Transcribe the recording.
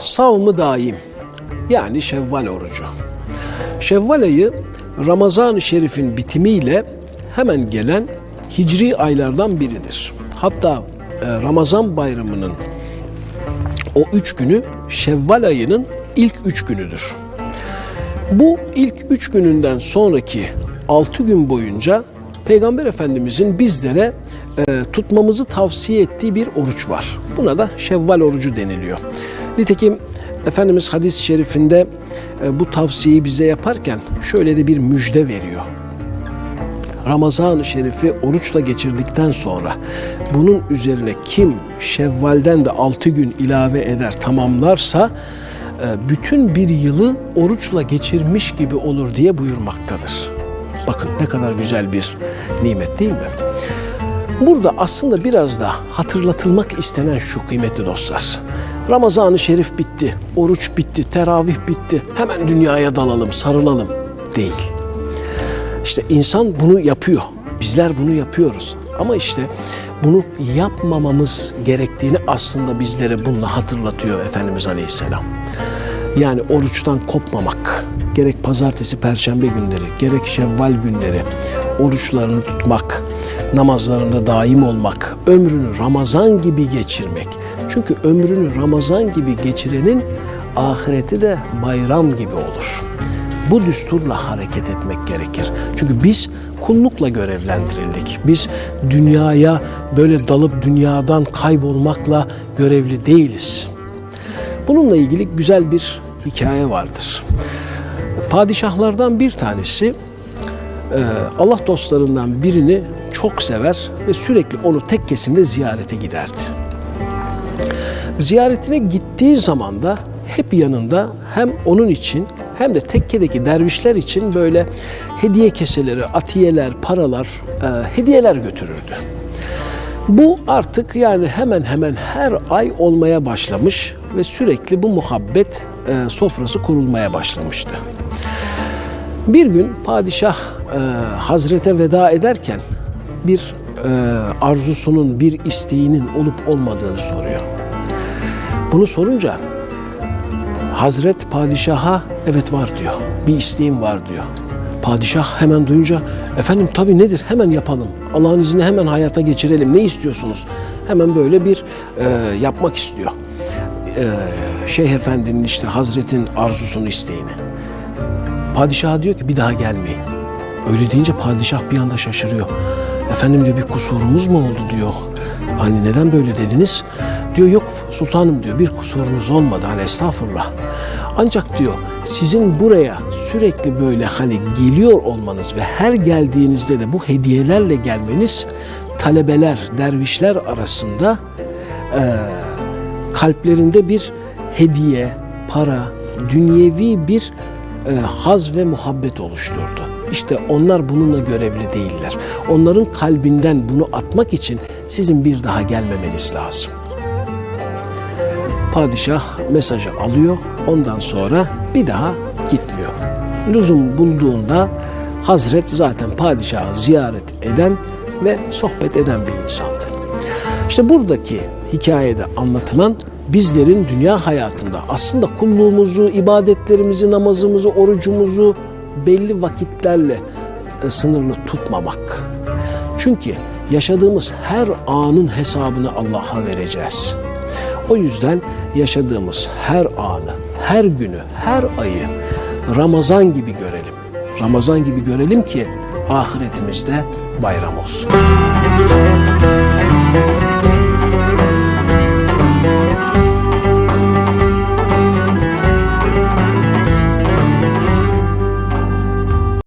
Savmı daim yani Şevval orucu. Şevval ayı Ramazan-ı Şerif'in bitimiyle hemen gelen hicri aylardan biridir. Hatta e, Ramazan bayramının o üç günü Şevval ayının ilk üç günüdür. Bu ilk üç gününden sonraki altı gün boyunca Peygamber Efendimizin bizlere e, tutmamızı tavsiye ettiği bir oruç var. Buna da Şevval orucu deniliyor. Nitekim Efendimiz hadis-i şerifinde e, bu tavsiyeyi bize yaparken şöyle de bir müjde veriyor. Ramazan-ı Şerif'i oruçla geçirdikten sonra bunun üzerine kim Şevval'den de 6 gün ilave eder tamamlarsa e, bütün bir yılı oruçla geçirmiş gibi olur diye buyurmaktadır. Bakın ne kadar güzel bir nimet değil mi? Burada aslında biraz da hatırlatılmak istenen şu kıymetli dostlar. Ramazan-ı Şerif bitti, oruç bitti, teravih bitti. Hemen dünyaya dalalım, sarılalım değil. İşte insan bunu yapıyor. Bizler bunu yapıyoruz. Ama işte bunu yapmamamız gerektiğini aslında bizlere bununla hatırlatıyor Efendimiz Aleyhisselam. Yani oruçtan kopmamak, gerek pazartesi, perşembe günleri, gerek şevval günleri, oruçlarını tutmak, namazlarında daim olmak, ömrünü Ramazan gibi geçirmek. Çünkü ömrünü Ramazan gibi geçirenin ahireti de bayram gibi olur. Bu düsturla hareket etmek gerekir. Çünkü biz kullukla görevlendirildik. Biz dünyaya böyle dalıp dünyadan kaybolmakla görevli değiliz. Bununla ilgili güzel bir hikaye vardır. Padişahlardan bir tanesi e, Allah dostlarından birini çok sever ve sürekli onu tekkesinde ziyarete giderdi. Ziyaretine gittiği zaman da hep yanında hem onun için hem de tekkedeki dervişler için böyle hediye keseleri, atiyeler, paralar, e, hediyeler götürürdü. Bu artık yani hemen hemen her ay olmaya başlamış ve sürekli bu muhabbet e, sofrası kurulmaya başlamıştı. Bir gün padişah e, Hazrete veda ederken bir e, arzusunun, bir isteğinin olup olmadığını soruyor. Bunu sorunca Hazret padişaha evet var diyor. Bir isteğim var diyor. Padişah hemen duyunca efendim tabii nedir hemen yapalım. Allah'ın izniyle hemen hayata geçirelim. Ne istiyorsunuz? Hemen böyle bir e, yapmak istiyor. E, Şeyh Efendi'nin işte Hazret'in arzusunu isteğini. Padişah diyor ki bir daha gelmeyin. Öyle deyince padişah bir anda şaşırıyor. Efendim diyor bir kusurumuz mu oldu diyor. Hani neden böyle dediniz? Diyor yok sultanım diyor bir kusurunuz olmadı hani estağfurullah. Ancak diyor sizin buraya sürekli böyle hani geliyor olmanız ve her geldiğinizde de bu hediyelerle gelmeniz talebeler, dervişler arasında e, kalplerinde bir hediye, para, dünyevi bir e, haz ve muhabbet oluşturdu. İşte onlar bununla görevli değiller. Onların kalbinden bunu atmak için sizin bir daha gelmemeniz lazım. Padişah mesajı alıyor. Ondan sonra bir daha gitmiyor. Lüzum bulduğunda Hazret zaten padişahı ziyaret eden ve sohbet eden bir insandı. İşte buradaki hikayede anlatılan bizlerin dünya hayatında aslında kulluğumuzu, ibadetlerimizi, namazımızı, orucumuzu belli vakitlerle e, sınırlı tutmamak. Çünkü yaşadığımız her anın hesabını Allah'a vereceğiz. O yüzden yaşadığımız her anı, her günü, her ayı Ramazan gibi görelim. Ramazan gibi görelim ki ahiretimizde bayram olsun.